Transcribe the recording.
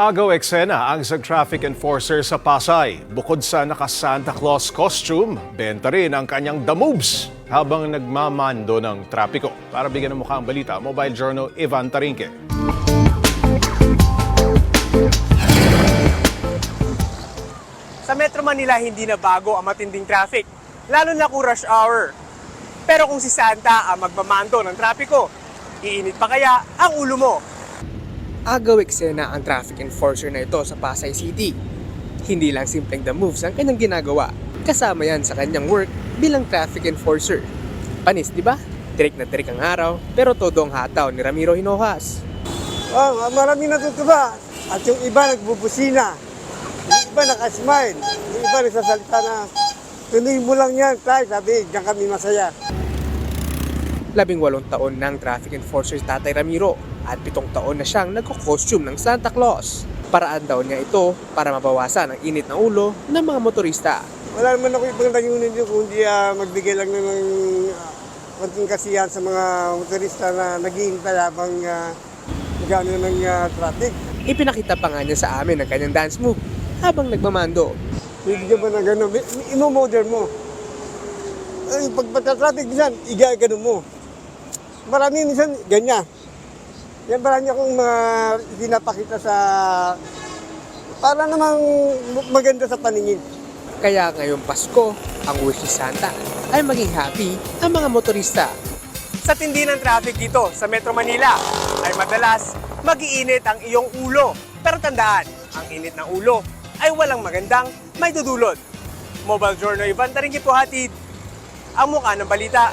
Agaw eksena ang isang traffic enforcer sa Pasay. Bukod sa naka-Santa Claus costume, benta rin ang kanyang The Moves habang nagmamando ng trapiko. Para bigyan ng mukha ang balita, Mobile Journal Ivan Tarinque. Sa Metro Manila, hindi na bago ang matinding traffic, lalo na kung rush hour. Pero kung si Santa ang magmamando ng trapiko, iinit pa kaya ang ulo mo? Agaw eksena ang traffic enforcer na ito sa Pasay City. Hindi lang simpleng the moves ang kanyang ginagawa. Kasama yan sa kanyang work bilang traffic enforcer. Panis, di ba? Tirik na tirik ang araw, pero todo ang hataw ni Ramiro Hinojas. Oh, marami natutuwa. At yung iba nagbubusina. Yung iba nakasmile. Yung iba nagsasalita na, tuloy mo lang yan, tay. Sabi, diyan kami masaya. Labing walong taon na ang traffic enforcer si Tatay Ramiro at pitong taon na siyang nagko-costume ng Santa Claus. Paraan daw niya ito para mabawasan ang init ng ulo ng mga motorista. Wala naman ako ibang layunin yun kundi ah, magbigay lang ng uh, konting kasiyahan sa mga motorista na naghihintay habang uh, nagano ng ah, traffic. Ipinakita pa nga niya sa amin ang kanyang dance move habang nagmamando. Bibigyan mo ng gano'n, imo-model mo. Ay, pag traffic minsan, iga-gano mo. Marami minsan, ganyan. Yan marami akong mga pinapakita sa... Para namang maganda sa paningin. Kaya ngayong Pasko, ang wish ni Santa ay maging happy ang mga motorista. Sa tindi ng traffic dito sa Metro Manila ay madalas magiinit ang iyong ulo. Pero tandaan, ang init ng ulo ay walang magandang may dudulot. Mobile Journal Ivan Taringi po hatid ang mukha ng balita.